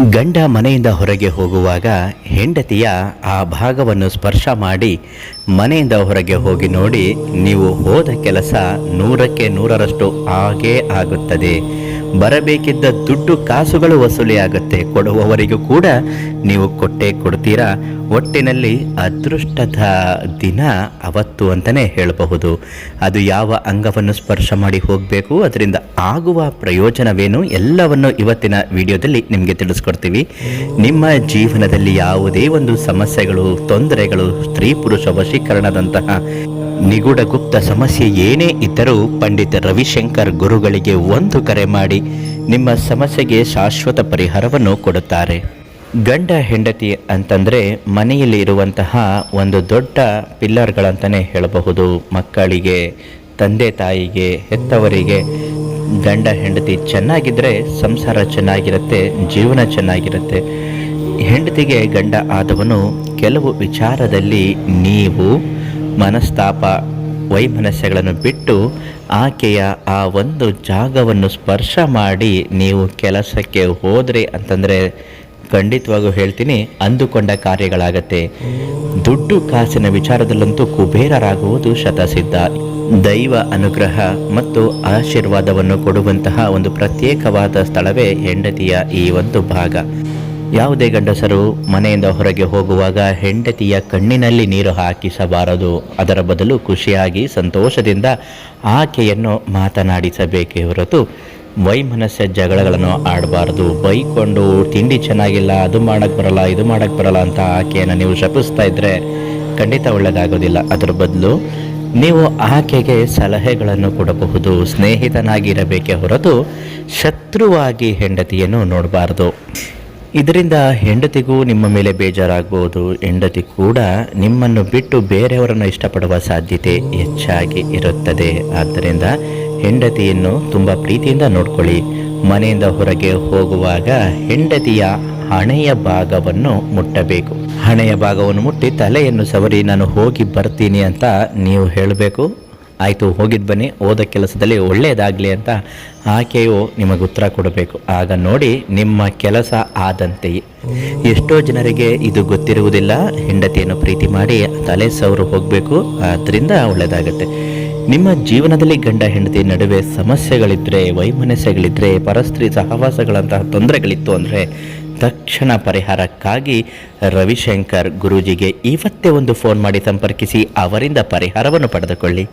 ಗಂಡ ಮನೆಯಿಂದ ಹೊರಗೆ ಹೋಗುವಾಗ ಹೆಂಡತಿಯ ಆ ಭಾಗವನ್ನು ಸ್ಪರ್ಶ ಮಾಡಿ ಮನೆಯಿಂದ ಹೊರಗೆ ಹೋಗಿ ನೋಡಿ, ನೀವು ಹೋದ ಕೆಲಸ ನೂರಕ್ಕೆ ನೂರರಷ್ಟು ಆಗೇ ಆಗುತ್ತದೆ. ಬರಬೇಕಿದ್ದ ದುಡ್ಡು ಕಾಸುಗಳು ವಸೂಲಿಯಾಗುತ್ತೆ. ಕೊಡುವವರಿಗೂ ಕೂಡ ನೀವು ಕೊಟ್ಟೇ ಕೊಡ್ತೀರಾ? ಒಟ್ಟಿನಲ್ಲಿ ಅದೃಷ್ಟದ ದಿನ ಅವತ್ತು ಅಂತಲೇ ಹೇಳಬಹುದು. ಅದು ಯಾವ ಅಂಗವನ್ನು ಸ್ಪರ್ಶ ಮಾಡಿ ಹೋಗಬೇಕು? ಅದರಿಂದ ಆಗುವ ಪ್ರಯೋಜನವೇನು ಎಲ್ಲವನ್ನು ಇವತ್ತಿನ ವಿಡಿಯೋದಲ್ಲಿ ನಿಮಗೆ ತಿಳಿಸ್ಕೊಡ್ತೀವಿ. ನಿಮ್ಮ ಜೀವನದಲ್ಲಿ ಯಾವುದೇ ಒಂದು ಸಮಸ್ಯೆಗಳು, ತೊಂದರೆಗಳು, ಸ್ತ್ರೀ ಪುರುಷ ವಶೀಕರಣದಂತಹ ನಿಗೂಢ ಗುಪ್ತ ಸಮಸ್ಯೆ ಏನೇ ಇದ್ದರೂ ಪಂಡಿತ ರವಿಶಂಕರ್ ಗುರುಗಳಿಗೆ ಒಂದು ಕರೆ ಮಾಡಿ ನಿಮ್ಮ ಸಮಸ್ಯೆಗೆ ಶಾಶ್ವತ ಪರಿಹಾರವನ್ನು ಕೊಡುತ್ತಾರೆ. ಗಂಡ ಹೆಂಡತಿ ಅಂತಂದರೆ ಮನೆಯಲ್ಲಿ ಇರುವಂತಹ ಒಂದು ದೊಡ್ಡ ಪಿಲ್ಲರ್ಗಳಂತಲೇ ಹೇಳಬಹುದು. ಮಕ್ಕಳಿಗೆ, ತಂದೆ ತಾಯಿಗೆ, ಹೆತ್ತವರಿಗೆ ಗಂಡ ಹೆಂಡತಿ ಚೆನ್ನಾಗಿದ್ದರೆ ಸಂಸಾರ ಚೆನ್ನಾಗಿರುತ್ತೆ, ಜೀವನ ಚೆನ್ನಾಗಿರುತ್ತೆ. ಹೆಂಡತಿಗೆ ಗಂಡ ಆದವನು ಕೆಲವು ವಿಚಾರದಲ್ಲಿ ನೀವು ಮನಸ್ತಾಪ, ವೈಮನಸ್ಯಗಳನ್ನು ಬಿಟ್ಟು ಆಕೆಯ ಆ ಒಂದು ಜಾಗವನ್ನು ಸ್ಪರ್ಶ ಮಾಡಿ ನೀವು ಕೆಲಸಕ್ಕೆ ಹೋದರೆ ಅಂತಂದರೆ ಖಂಡಿತವಾಗೂ ಹೇಳ್ತೀನಿ, ಅಂದುಕೊಂಡ ಕಾರ್ಯಗಳಾಗತ್ತೆ. ದುಡ್ಡು ಕಾಸಿನ ವಿಚಾರದಲ್ಲಂತೂ ಕುಬೇರರಾಗುವುದು ಶತಸಿದ್ಧ. ದೈವ ಅನುಗ್ರಹ ಮತ್ತು ಆಶೀರ್ವಾದವನ್ನು ಕೊಡುವಂತಹ ಒಂದು ಪ್ರತ್ಯೇಕವಾದ ಸ್ಥಳವೇ ಹೆಂಡತಿಯ ಈ ಒಂದು ಭಾಗ. ಯಾವುದೇ ಗಂಡಸರು ಮನೆಯಿಂದ ಹೊರಗೆ ಹೋಗುವಾಗ ಹೆಂಡತಿಯ ಕಣ್ಣಿನಲ್ಲಿ ನೀರು ಹಾಕಿಸಬಾರದು. ಅದರ ಬದಲು ಖುಷಿಯಾಗಿ ಸಂತೋಷದಿಂದ ಆಕೆಯನ್ನು ಮಾತನಾಡಿಸಬೇಕೇ ಹೊರತು ವೈಮನಸ್ಯ ಜಗಳಗಳನ್ನು ಆಡಬಾರ್ದು. ಬೈಕೊಂಡು ತಿಂಡಿ ಚೆನ್ನಾಗಿಲ್ಲ, ಅದು ಮಾಡೋಕ್ಕೆ ಬರಲ್ಲ, ಇದು ಮಾಡೋಕ್ಕೆ ಬರಲ್ಲ ಅಂತ ಆಕೆಯನ್ನು ನೀವು ಶಪಿಸ್ತಾ ಇದ್ದರೆ ಖಂಡಿತ ಒಳ್ಳೆಯದಾಗೋದಿಲ್ಲ ಅದರ ಬದಲು ನೀವು ಆಕೆಗೆ ಸಲಹೆಗಳನ್ನು ಕೊಡಬಹುದು. ಸ್ನೇಹಿತನಾಗಿರಬೇಕೆ ಹೊರತು ಶತ್ರುವಾಗಿ ಹೆಂಡತಿಯನ್ನು ನೋಡಬಾರ್ದು. ಇದರಿಂದ ಹೆಂಡತಿಗೂ ನಿಮ್ಮ ಮೇಲೆ ಬೇಜಾರಾಗಬಹುದು ಹೆಂಡತಿ ಕೂಡ ನಿಮ್ಮನ್ನು ಬಿಟ್ಟು ಬೇರೆಯವರನ್ನು ಇಷ್ಟಪಡುವ ಸಾಧ್ಯತೆ ಹೆಚ್ಚಾಗಿ ಇರುತ್ತದೆ. ಆದ್ದರಿಂದ ಹೆಂಡತಿಯನ್ನು ತುಂಬ ಪ್ರೀತಿಯಿಂದ ನೋಡ್ಕೊಳ್ಳಿ. ಮನೆಯಿಂದ ಹೊರಗೆ ಹೋಗುವಾಗ ಹೆಂಡತಿಯ ಹಣೆಯ ಭಾಗವನ್ನು ಮುಟ್ಟಬೇಕು. ಹಣೆಯ ಭಾಗವನ್ನು ಮುಟ್ಟಿ ತಲೆಯನ್ನು ಸವರಿ, ನಾನು ಹೋಗಿ ಬರ್ತೀನಿ ಅಂತ ನೀವು ಹೇಳಬೇಕು. ಆಯಿತು ಹೋಗಿದ್ದು ಬನ್ನಿ ಓದ ಕೆಲಸದಲ್ಲಿ ಒಳ್ಳೆಯದಾಗಲಿ ಅಂತ ಆಕೆಯು ನಿಮಗೆ ಉತ್ತರ ಕೊಡಬೇಕು. ಆಗ ನೋಡಿ, ನಿಮ್ಮ ಕೆಲಸ ಆದಂತೆಯೇ ಎಷ್ಟೋ ಜನರಿಗೆ ಇದು ಗೊತ್ತಿರುವುದಿಲ್ಲ. ಹೆಂಡತಿಯನ್ನು ಪ್ರೀತಿ ಮಾಡಿ ತಲೆ ಸವರು ಹೋಗಬೇಕು. ಆದ್ದರಿಂದ ಒಳ್ಳೆಯದಾಗತ್ತೆ ನಿಮ್ಮ ಜೀವನದಲ್ಲಿ ಗಂಡ ಹೆಂಡತಿ ನಡುವೆ ಸಮಸ್ಯೆಗಳಿದ್ದರೆ ವೈಮನಸ್ಯಗಳಿದ್ದರೆ ಪರಸ್ತ್ರೀ ಸಹವಾಸಗಳಂತಹ ತೊಂದರೆಗಳಿತ್ತು ಅಂದರೆ ತಕ್ಷಣ ಪರಿಹಾರಕ್ಕಾಗಿ ರವಿಶಂಕರ್ ಗುರೂಜಿಗೆ ಇವತ್ತೇ ಒಂದು ಫೋನ್ ಮಾಡಿ ಸಂಪರ್ಕಿಸಿ ಅವರಿಂದ ಪರಿಹಾರವನ್ನು ಪಡೆದುಕೊಳ್ಳಿ.